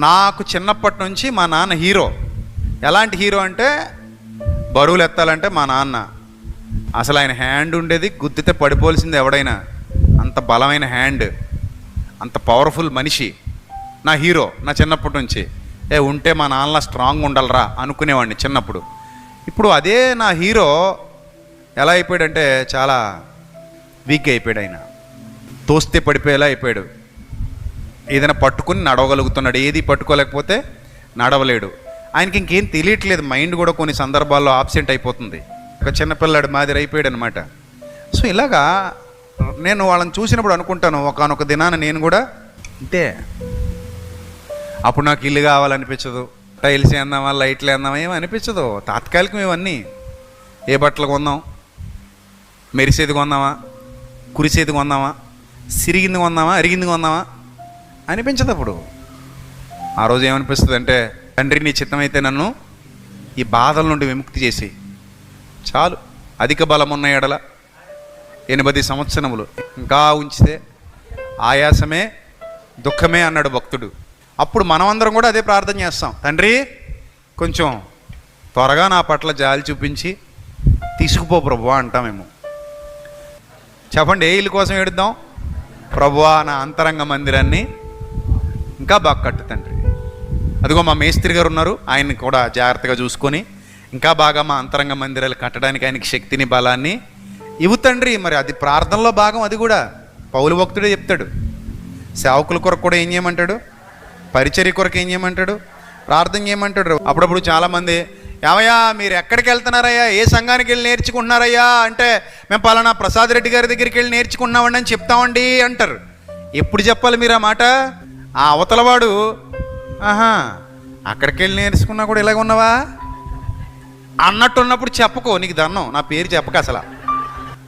నాకు చిన్నప్పటి నుంచి మా నాన్న హీరో. ఎలాంటి హీరో అంటే బరువులు ఎత్తాలంటే మా నాన్న. అసలు ఆయన హ్యాండ్ ఉండేది గుద్దితే పడిపోవలసింది ఎవడైనా. అంత బలమైన హ్యాండ్. అంత పవర్ఫుల్ మనిషి. నా హీరో నా చిన్నప్పటి నుంచి. ఏ ఉంటే మా నాన్న స్ట్రాంగ్ ఉండాలరా అనుకునేవాడిని చిన్నప్పుడు. ఇప్పుడు అదే నా హీరో ఎలా అయిపోయాడంటే చాలా వీక్ అయిపోయాడు ఆయన. తోస్తే పడిపోయేలా అయిపోయాడు. ఏదైనా పట్టుకుని నడవగలుగుతున్నాడు ఏది పట్టుకోలేకపోతే నడవలేడు. ఆయనకి ఇంకేం తెలియట్లేదు మైండ్ కూడా కొన్ని సందర్భాల్లో ఆబ్సెంట్ అయిపోతుంది. ఒక చిన్నపిల్లాడు మాదిరి అయిపోయాడు అనమాట సో ఇలాగా నేను వాళ్ళని చూసినప్పుడు అనుకుంటాను ఒకనొక దినాన నేను కూడా అంతే అప్పుడు నాకు ఇల్లు కావాలనిపించదు టైల్స్ వేద్దామా లైట్లు వేద్దామా ఏమీ అనిపించదు. తాత్కాలికం ఇవన్నీ. ఏ బట్టలు కొందాం? మెరిసేది కొందామా? కురిసేది కొందామా? సిరిగింది కొందామా? అరిగింది కొందామా? అనిపించదు అప్పుడు. ఆ రోజు ఏమనిపిస్తుంది అంటే తండ్రి నీ చిత్తమైతే నన్ను ఈ బాధల నుండి విముక్తి చేసి చాలు అధిక బలం ఉన్న ఎడల ఎనిమిది సంవత్సరములు. ఇంకా ఉంచితే ఆయాసమే దుఃఖమే అన్నాడు భక్తుడు. అప్పుడు మనమందరం కూడా అదే ప్రార్థన చేస్తాం. తండ్రి కొంచెం త్వరగా నా పట్ల జాలి చూపించి తీసుకుపో ప్రభువా మేము. చెప్పండి ఏ ఇల్లు కోసం ఏడుద్దాం? ప్రభువా నా అంతరంగ మందిరాన్ని ఇంకా బాగా కట్టు తండ్రి. అదిగో మా మేస్త్రి గారు ఉన్నారు ఆయన్ని కూడా జాగ్రత్తగా చూసుకొని ఇంకా బాగా మా అంతరంగ మందిరాలు కట్టడానికి ఆయనకి శక్తిని బలాన్ని ఇవ్వుతండ్రి మరి అది ప్రార్థనలో భాగం అది కూడా. పౌలు భక్తుడే చెప్తాడు. సేవకుల కొరకు కూడా ఏం చేయమంటాడు? పరిచర్య కొరకు ఏం చేయమంటాడు? ప్రార్థన చేయమంటాడు. అప్పుడప్పుడు చాలామంది ఏమయ్యా మీరు ఎక్కడికి వెళ్తున్నారయ్యా? ఏ సంఘానికి వెళ్ళి నేర్చుకుంటున్నారయ్యా? అంటే మేము పలానా ప్రసాద్ రెడ్డి గారి దగ్గరికి వెళ్ళి నేర్చుకున్నామండి అని చెప్తామండి అంటారు. ఎప్పుడు చెప్పాలి మీరు ఆ మాట? ఆ అవతలవాడు ఆహా అక్కడికి వెళ్ళి నేర్చుకున్నా కూడా ఇలాగ ఉన్నావా? అన్నట్టు ఉన్నప్పుడు చెప్పుకో నీకు దన్నం నా పేరు చెప్పక అసలు.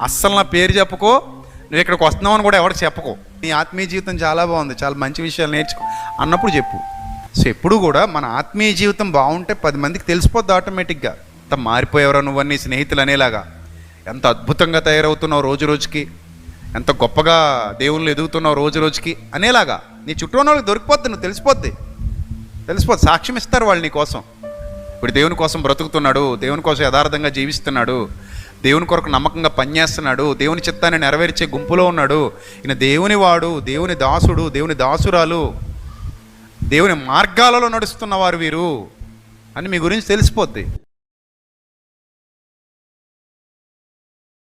అస్సలు నా పేరు చెప్పుకో నువ్వు ఇక్కడికి వస్తున్నావు అని కూడా ఎవరికి చెప్పుకో. నీ ఆత్మీయ జీవితం చాలా బాగుంది చాలా మంచి విషయాలు నేర్చుకో. అన్నప్పుడు చెప్పు. సో ఎప్పుడు కూడా మన ఆత్మీయ జీవితం బాగుంటే పది మందికి తెలిసిపోద్ది ఆటోమేటిక్గా. ఎంత మారిపోయేవరా నువ్వన్నీ నీ స్నేహితులు అనేలాగా. ఎంత అద్భుతంగా తయారవుతున్నావు రోజు రోజుకి. ఎంత గొప్పగా దేవుళ్ళు ఎదుగుతున్నావు రోజు రోజుకి అనేలాగా. నీ చుట్టూ ఉన్న వాళ్ళకి దొరికిపోద్ది నువ్వు తెలిసిపోద్ది. తెలిసిపోద్ది సాక్ష్యం ఇస్తారు వాళ్ళు నీ కోసం. ఇప్పుడు దేవుని కోసం బ్రతుకుతున్నాడు దేవుని కోసం యథార్థంగా జీవిస్తున్నాడు దేవుని కొరకు నమ్మకంగా పనిచేస్తున్నాడు దేవుని చిత్తాన్ని నెరవేర్చే గుంపులో ఉన్నాడు. ఈయన దేవుని వాడు దేవుని దాసుడు దేవుని దాసురాలు దేవుని మార్గాలలో నడుస్తున్నవారు వీరు అని మీ గురించి తెలిసిపోద్ది.